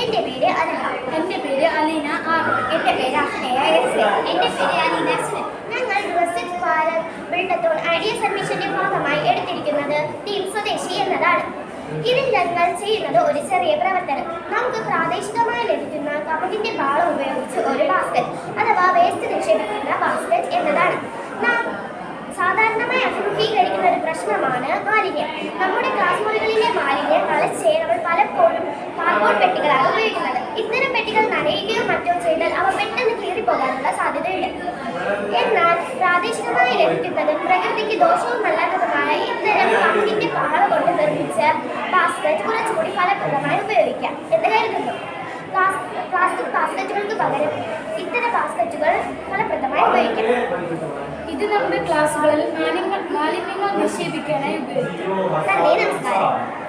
എന്റെ പേര് അനഹ എന്റെ പേര് അലീന. ആർ എന്റെ പേര് അഹ്നയ. എസ്. എന്റെ പേര് അലീന. സുനിൽ ഞങ്ങൾ വികസിത് ഭാരത് വെള്ളത്തോൺ ഐഡിയസ് അഡ്മിഷന്റെ ഭാഗമായി എടുത്തിരിക്കുന്നത് ടീം സ്വദേശി എന്നതാണ്. ഇതിൽ ഞങ്ങൾ ചെയ്യുന്നത് ഒരു ചെറിയ പ്രവർത്തനം. നമുക്ക് പ്രാദേശികമായി ലഭിക്കുന്ന കമുകിന്റെ പാളം ഉപയോഗിച്ച് ഒരു ബാസ്ക്കറ്റ് അഥവാ വേസ്റ്റ് നിക്ഷേപിക്കുന്ന ബാസ്ക്കറ്റ് എന്നതാണ്. നാം സാധാരണമായി അഭിമുഖീകരിക്കുന്ന ഒരു പ്രശ്നമാണ് മാലിന്യം. നമ്മുടെ ക്ലാസ് മുറികളിലെ മാലിന്യം കളച്ച് നമ്മൾ പലപ്പോഴും കാർബോർഡ് പെട്ടികളാണ് ഉപയോഗിക്കുന്നത് ഇത്തരം പെട്ടികൾ നനയുകയോ മറ്റോ ചെയ്താൽ അവ പെട്ടെന്ന് കീറിപ്പോകാനുള്ള സാധ്യതയുണ്ട്. എന്നാൽ പ്രാദേശികമായി ലഭിക്കുന്നതും പ്രകൃതിക്ക് ദോഷവുമല്ലാത്തതുമായ ഇത്തരം പമ്പിന്റെ പാള കൊണ്ട് നിർമ്മിച്ച ബാസ്കറ്റ് കുറച്ചുകൂടി ഫലപ്രദമായി ഉപയോഗിക്കാം എന്ന് കരുതുന്നു. പ്ലാസ്- പ്ലാസ്റ്റിക് ബാസ്കറ്റുകൾക്ക് പകരം ഇത്തരം ബാസ്ക്കറ്റുകൾ ഫലപ്രദമായി ഉപയോഗിക്കാം. ഇത് നമ്മുടെ ക്ലാസ്സുകളിൽ മാലിന്യങ്ങൾ മാലിന്യങ്ങൾ നിക്ഷേപിക്കാനായി ഉപയോഗിക്കും. നന്ദി നമസ്കാരം.